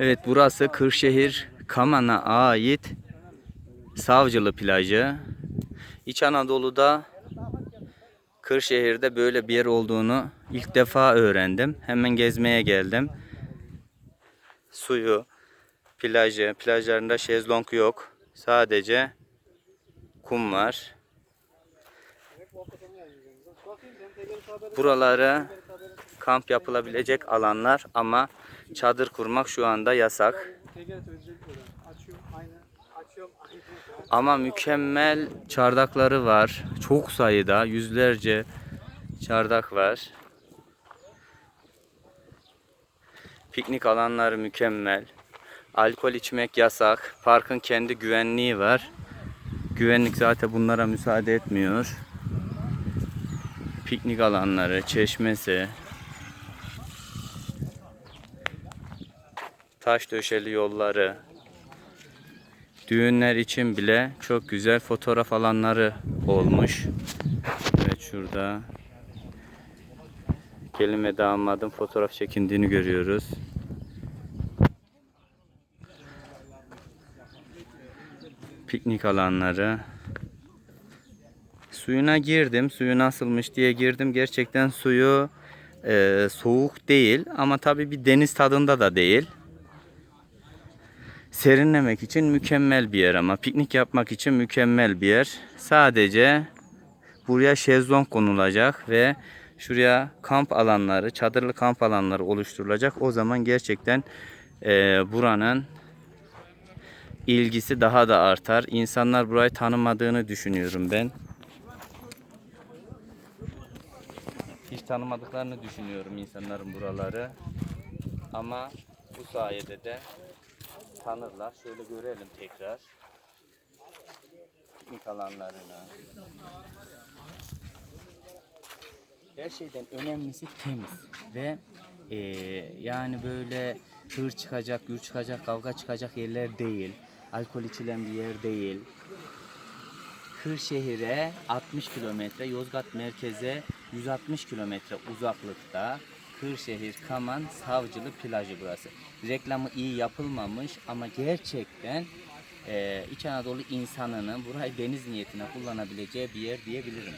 Evet burası Kırşehir Kaman'a ait Savcılı plajı. İç Anadolu'da Kırşehir'de böyle bir yer olduğunu ilk defa öğrendim. Hemen gezmeye geldim. Suyu, plajı, plajlarında şezlong yok. Sadece kum var. Buraları kamp yapılabilecek alanlar ama çadır kurmak şu anda yasak. Ama mükemmel çardakları var. Çok sayıda yüzlerce çardak var. Piknik alanları mükemmel. Alkol içmek yasak. Parkın kendi güvenliği var. Güvenlik zaten bunlara müsaade etmiyor. Piknik alanları, çeşmesi, taş döşeli yolları, düğünler için bile çok güzel fotoğraf alanları olmuş. Evet şurada gelin ve damadın fotoğraf çekindiğini görüyoruz. Piknik alanları. Suyuna girdim. Suyu nasılmış diye girdim. Gerçekten suyu e, soğuk değil ama tabii bir deniz tadında da değil. Serinlemek için mükemmel bir yer ama piknik yapmak için mükemmel bir yer. Sadece buraya şezlong konulacak ve şuraya kamp alanları, çadırlı kamp alanları oluşturulacak. O zaman gerçekten e, buranın ilgisi daha da artar. İnsanlar burayı tanımadığını düşünüyorum ben. Hiç tanımadıklarını düşünüyorum insanların buraları. Ama bu sayede de tanırlar. Şöyle görelim tekrar. Piknik alanlarını. Her şeyden önemlisi temiz ve eee, yani böyle hır çıkacak, gür çıkacak, kavga çıkacak yerler değil. Alkol içilen bir yer değil. Kırşehir'e 60 kilometre, Yozgat merkeze 160 kilometre uzaklıkta Kırşehir Kaman Savcılı plajı burası. Reklamı iyi yapılmamış ama gerçekten eee İç Anadolu insanının burayı deniz niyetine kullanabileceği bir yer diyebilirim.